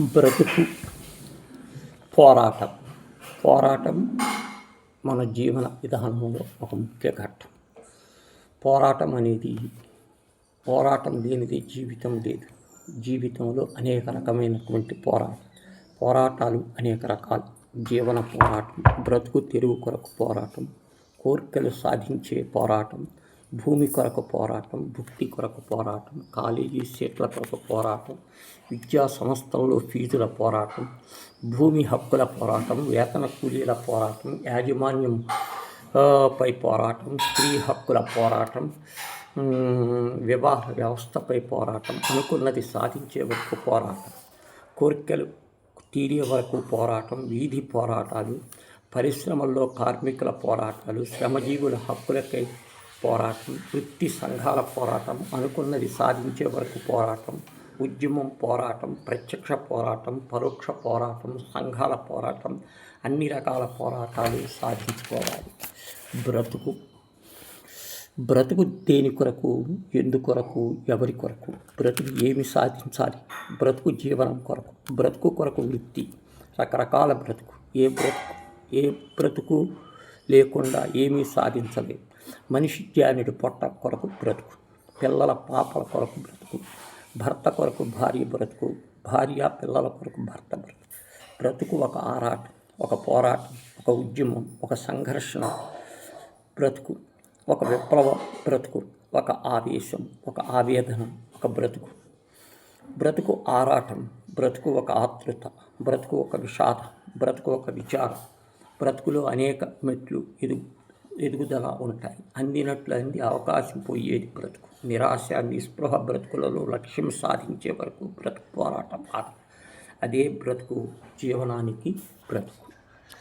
బ్రతుకు పోరాటం. పోరాటం మన జీవన విధానంలో ఒక ముఖ్య ఘట్టం. పోరాటం అనేది పోరాటం లేనిది జీవితం లేదు. జీవితంలో అనేక రకమైనటువంటి పోరాటం పోరాటాలు అనేక రకాలు. జీవన పోరాటం బ్రతుకు తెరువు కొరకు పోరాటం కోరికలు సాధించే పోరాటం భూమి కొరకు పోరాటం భుక్తి కొరకు పోరాటం కాలేజీ సీట్ల కొరకు పోరాటం విద్యా సంస్థల్లో ఫీజుల పోరాటం భూమి హక్కుల పోరాటం వేతన కూలీల పోరాటం యాజమాన్యం పై పోరాటం స్త్రీ హక్కుల పోరాటం వివాహ వ్యవస్థపై పోరాటం అనుకున్నది సాధించే వరకు పోరాటం కోరికలు తీరే వరకు పోరాటం వీధి పోరాటాలు పరిశ్రమల్లో కార్మికుల పోరాటాలు శ్రమజీవుల హక్కులకై పోరాటం వృత్తి సంఘాల పోరాటం అనుకున్నది సాధించే వరకు పోరాటం ఉద్యమం పోరాటం ప్రత్యక్ష పోరాటం పరోక్ష పోరాటం సంఘాల పోరాటం అన్ని రకాల పోరాటాలు సాధించుకోవాలి. బ్రతుకు బ్రతుకు దేని కొరకు ఎందుకొరకు ఎవరి కొరకు? బ్రతుకు ఏమి సాధించాలి? బ్రతుకు జీవనం కొరకు బ్రతుకు కొరకు వృత్తి రకరకాల బ్రతుకు. ఏ బ్రతుకు ఏ బ్రతుకు లేకుండా ఏమీ సాధించలేదు. మనిషి జ్ఞానుడి పొట్ట కొరకు బ్రతుకు పిల్లల పాపల కొరకు బ్రతుకు భర్త కొరకు భార్య బ్రతుకు భార్య పిల్లల కొరకు భర్త బ్రతుకు. బ్రతుకు ఒక ఆరాటం ఒక పోరాటం ఒక ఉద్యమం ఒక సంఘర్షణ బ్రతుకు. ఒక విప్లవం బ్రతుకు ఒక ఆవేశం ఒక ఆవేదన ఒక బ్రతుకు. బ్రతుకు ఆరాటం బ్రతుకు ఒక ఆతృత బ్రతుకు ఒక విషాదం బ్రతుకు ఒక విచారం. బ్రతుకులో అనేక మెట్లు ఎదుగు ఎదుగుదల ఉంటాయి. అందినట్లు అంది అవకాశం పోయేది బ్రతుకు. నిరాశ నిస్పృహ బ్రతుకులలో లక్ష్యం సాధించే వరకు బ్రతుకు పోరాటం ఆగదు అదే బ్రతుకు జీవనానికి బ్రతుకు.